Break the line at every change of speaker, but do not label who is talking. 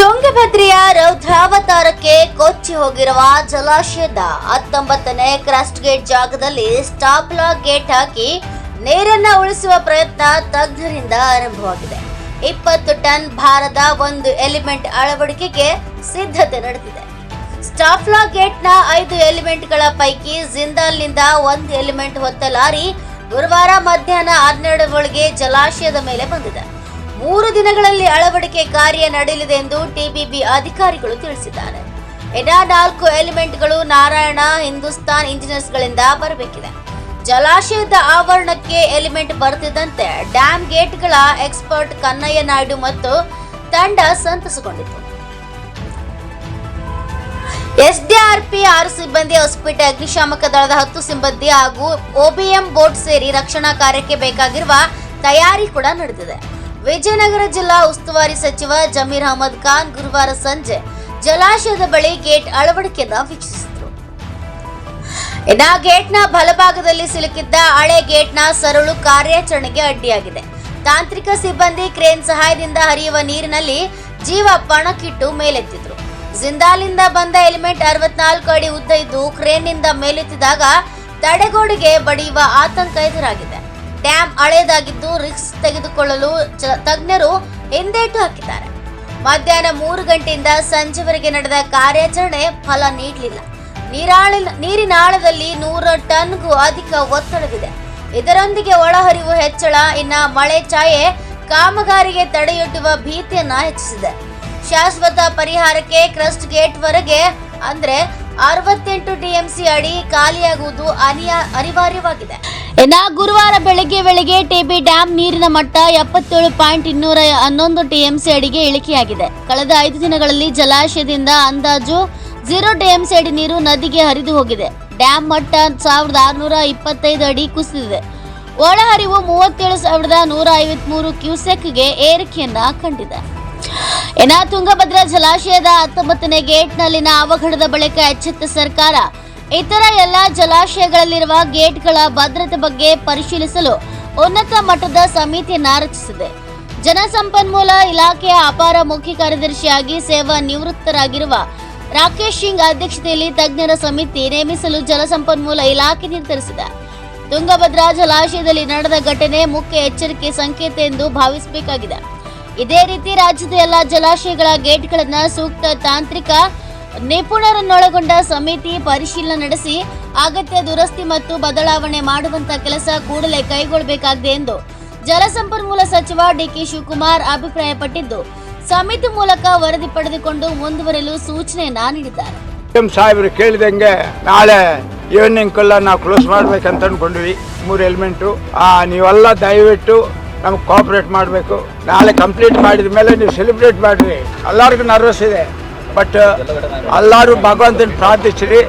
ತುಂಗಭದ್ರೆಯ ರೌದ್ರಾವತಾರಕ್ಕೆ ಕೊಚ್ಚಿ ಹೋಗಿರುವ ಜಲಾಶಯದ ಹತ್ತೊಂಬತ್ತನೇ ಕ್ರಸ್ಟ್ ಗೇಟ್ ಜಾಗದಲ್ಲಿ ಸ್ಟಾಪ್ ಲಾಕ್ ಗೇಟ್ ಹಾಕಿ ನೀರನ್ನ ಉಳಿಸುವ ಪ್ರಯತ್ನ ತಜ್ಞರಿಂದ ಆರಂಭವಾಗಿದೆ. ಇಪ್ಪತ್ತು ಟನ್ ಭಾರದ ಒಂದು ಎಲಿಮೆಂಟ್ ಅಳವಡಿಕೆಗೆ ಸಿದ್ಧತೆ ನಡೆದಿದೆ. ಸ್ಟಾಪ್ ಲಾಕ್ ಗೇಟ್ನ ಐದು ಎಲಿಮೆಂಟ್ಗಳ ಪೈಕಿ ಜಿಂದಾಲ್ನಿಂದ ಒಂದು ಎಲಿಮೆಂಟ್ ಹೊತ್ತ ಲಾರಿ ಗುರುವಾರ ಮಧ್ಯಾಹ್ನ ಹನ್ನೆರಡು ಒಳಗೆ ಜಲಾಶಯದ ಮೇಲೆ ಬಂದಿದೆ. ಮೂರು ದಿನಗಳಲ್ಲಿ ಅಳವಡಿಕೆ ಕಾರ್ಯ ನಡೆಯಲಿದೆ ಎಂದು ಟಿಬಿಬಿ ಅಧಿಕಾರಿಗಳು ತಿಳಿಸಿದ್ದಾರೆ. ಇನ್ನ ನಾಲ್ಕು ಎಲಿಮೆಂಟ್ಗಳು ನಾರಾಯಣ, ಹಿಂದೂಸ್ತಾನ್ ಇಂಜಿನಿಯರ್ಸ್ಗಳಿಂದ ಬರಬೇಕಿದೆ. ಜಲಾಶಯದ ಆವರಣಕ್ಕೆ ಎಲಿಮೆಂಟ್ ಬರುತ್ತಿದ್ದಂತೆ ಡ್ಯಾಮ್ ಗೇಟ್ಗಳ ಎಕ್ಸ್ಪರ್ಟ್ ಕನ್ನಯ್ಯ ನಾಯ್ಡು ಮತ್ತು ತಂಡ ಸಂತಸಗೊಂಡಿತು ಎಸ್ಡಿಆರ್ಪಿ ಆರು ಸಿಬ್ಬಂದಿ ಹೊಸಪೇಟೆ ಅಗ್ನಿಶಾಮಕ ದಳದ ಹತ್ತು ಸಿಬ್ಬಂದಿ ಹಾಗೂ ಓಬಿಎಂ ಬೋಟ್ ಸೇರಿ ರಕ್ಷಣಾ ಕಾರ್ಯಕ್ಕೆ ಬೇಕಾಗಿರುವ ತಯಾರಿ ಕೂಡ ನಡೆದಿದೆ. ವಿಜಯನಗರ ಜಿಲ್ಲಾ ಉಸ್ತುವಾರಿ ಸಚಿವ ಜಮೀರ್ ಅಹಮದ್ ಖಾನ್ ಗುರುವಾರ ಸಂಜೆ ಜಲಾಶಯದ ಬಳಿ ಗೇಟ್ ಅಳವಡಿಕೆಯನ್ನ ವೀಕ್ಷಿಸಿದರು. ಇನ್ನ ಗೇಟ್ನ ಬಲಭಾಗದಲ್ಲಿ ಸಿಲುಕಿದ್ದ ಹಳೆ ಗೇಟ್ನ ಸರಳು ಕಾರ್ಯಾಚರಣೆಗೆ ಅಡ್ಡಿಯಾಗಿದೆ. ತಾಂತ್ರಿಕ ಸಿಬ್ಬಂದಿ ಕ್ರೇನ್ ಸಹಾಯದಿಂದ ಹರಿಯುವ ನೀರಿನಲ್ಲಿ ಜೀವ ಪಣಕ್ಕಿಟ್ಟು ಮೇಲೆತ್ತಿದ್ರು. ಜಿಂದಾಲಿಂದ ಬಂದ ಎಲಿಮೆಂಟ್ ಅರವತ್ನಾಲ್ಕು ಅಡಿ ಉದ್ದ ಇದ್ದು ಕ್ರೇನ್ನಿಂದ ಮೇಲೆತ್ತಿದಾಗ ತಡೆಗೋಡೆಗೆ ಬಡಿಯುವ ಆತಂಕ ಎದುರಾಗಿದೆ. ಡ್ಯಾಮ್ ಹಳೆಯದಾಗಿದ್ದು ರಿಸ್ಕ್ ತೆಗೆದುಕೊಳ್ಳಲು ತಜ್ಞರು ಹಿಂದೇಟು ಹಾಕಿದ್ದಾರೆ. ಮಧ್ಯಾಹ್ನ ಮೂರು ಗಂಟೆಯಿಂದ ಸಂಜೆವರೆಗೆ ನಡೆದ ಕಾರ್ಯಾಚರಣೆ ಫಲ ನೀಡಲಿಲ್ಲ. ನೀರಾಳ ನೀರಿನ ಆಳದಲ್ಲಿ ನೂರ ಟನ್ಗೂ ಅಧಿಕ ಒತ್ತಡವಿದೆ. ಇದರೊಂದಿಗೆ ಒಳಹರಿವು ಹೆಚ್ಚಳ, ಇನ್ನ ಮಳೆ ಛಾಯೆ ಕಾಮಗಾರಿಗೆ ತಡೆಯೊಡ್ಡುವ ಭೀತಿಯನ್ನ ಹೆಚ್ಚಿಸಿದೆ. ಶಾಶ್ವತ ಪರಿಹಾರಕ್ಕೆ ಕ್ರಸ್ಟ್ ಗೇಟ್ವರೆಗೆ ಅಂದ್ರೆ ಅರವತ್ತೆಂಟು ಟಿಎಂಸಿ ಅಡಿ ಖಾಲಿಯಾಗುವುದು ಅನಿಯ, ಅನಿವಾರ್ಯವಾಗಿದೆ. ಇನ್ನ ಗುರುವಾರ ಬೆಳಗ್ಗೆ ವೇಳೆಗೆ ಟಿಬಿ ಡ್ಯಾಮ್ ನೀರಿನ ಮಟ್ಟ ಎಪ್ಪತ್ತೇಳು ಪಾಯಿಂಟ್ ಇನ್ನೂರ ಹನ್ನೊಂದು ಟಿಎಂಸಿ ಅಡಿಗೆ ಇಳಿಕೆಯಾಗಿದೆ. ಕಳೆದ ಐದು ದಿನಗಳಲ್ಲಿ ಜಲಾಶಯದಿಂದ ಅಂದಾಜು ಜೀರೋ ಟಿಎಂಸಿ ಅಡಿ ನೀರು ನದಿಗೆ ಹರಿದು ಹೋಗಿದೆ. ಡ್ಯಾಮ್ ಮಟ್ಟ ಸಾವಿರದ ಆರುನೂರ ಇಪ್ಪತ್ತೈದು ಅಡಿ ಕುಸಿದಿದೆ. ಒಳಹರಿವು ಮೂವತ್ತೇಳು ಸಾವಿರದ ನೂರ ಐವತ್ಮೂರು ಕ್ಯೂಸೆಕ್ಗೆ ಏರಿಕೆಯನ್ನ ಕಂಡಿದೆ. ಇನ್ನ ತುಂಗಭದ್ರಾ ಜಲಾಶಯದ ಹತ್ತೊಂಬತ್ತನೇ ಗೇಟ್ನಲ್ಲಿನ ಅವಘಡದ ಬಳಿಕ ಎಚ್ಚೆತ್ತ ಸರ್ಕಾರ ಇತರ ಎಲ್ಲ ಜಲಾಶಯಗಳಲ್ಲಿರುವ ಗೇಟ್ಗಳ ಭದ್ರತೆ ಬಗ್ಗೆ ಪರಿಶೀಲಿಸಲು ಉನ್ನತ ಮಟ್ಟದ ಸಮಿತಿಯನ್ನ ರಚಿಸಿದೆ. ಜಲಸಂಪನ್ಮೂಲ ಇಲಾಖೆಯ ಅಪಾರ ಮುಖ್ಯ ಕಾರ್ಯದರ್ಶಿಯಾಗಿ ಸೇವಾ ನಿವೃತ್ತರಾಗಿರುವ ರಾಕೇಶ್ ಸಿಂಗ್ ಅಧ್ಯಕ್ಷತೆಯಲ್ಲಿ ತಜ್ಞರ ಸಮಿತಿ ನೇಮಿಸಲು ಜಲಸಂಪನ್ಮೂಲ ಇಲಾಖೆ ನಿರ್ಧರಿಸಿದೆ. ತುಂಗಭದ್ರಾ ಜಲಾಶಯದಲ್ಲಿ ನಡೆದ ಘಟನೆ ಮುಖ್ಯ ಎಚ್ಚರಿಕೆ ಸಂಕೇತ ಎಂದು ಭಾವಿಸಬೇಕಾಗಿದೆ. ಇದೇ ರೀತಿ ರಾಜ್ಯದ ಎಲ್ಲ ಜಲಾಶಯಗಳ ಗೇಟ್ಗಳನ್ನ ಸೂಕ್ತ ತಾಂತ್ರಿಕ ನಿಪುಣರನ್ನೊಳಗೊಂಡ ಸಮಿತಿ ಪರಿಶೀಲನೆ ನಡೆಸಿ ಅಗತ್ಯ ದುರಸ್ತಿ ಮತ್ತು ಬದಲಾವಣೆ ಮಾಡುವಂತ ಕೆಲಸ ಕೂಡಲೇ ಕೈಗೊಳ್ಳಬೇಕಾಗಿದೆ ಎಂದು ಜಲಸಂಪನ್ಮೂಲ ಸಚಿವ ಡಿಕೆ ಶಿವಕುಮಾರ್ ಅಭಿಪ್ರಾಯಪಟ್ಟಿದ್ದು, ಸಮಿತಿ ಮೂಲಕ ವರದಿ ಪಡೆದುಕೊಂಡು ಮುಂದುವರೆಯಲು ಸೂಚನೆಯನ್ನ ನೀಡಿದ್ದಾರೆ.
ಸಾಹೇಬ್ರು ಕೇಳಿದಂಗೆ ನಾಳೆ ಈವ್ನಿಂಗ್ ನಾವು ಕ್ಲೋಸ್ ಮಾಡ್ಬೇಕಂತ ಅನ್ಕೊಂಡ್ವಿ, ಮೂರು ಎಲಿಮೆಂಟು ನೀವೆಲ್ಲ ದಯವಿಟ್ಟು ನಮ್ಗೆ ಕೋಆಪ್ರೇಟ್ ಮಾಡಬೇಕು. ನಾಳೆ ಕಂಪ್ಲೀಟ್ ಮಾಡಿದ ಮೇಲೆ ನೀವು ಸೆಲೆಬ್ರೇಟ್ ಮಾಡಿರಿ. ಎಲ್ಲರಿಗೂ ನರ್ವಸ್ ಇದೆ. ಬಟ್ ಎಲ್ಲರೂ ಭಗವಂತನ ಪ್ರಾರ್ಥಿಸ್ರಿ.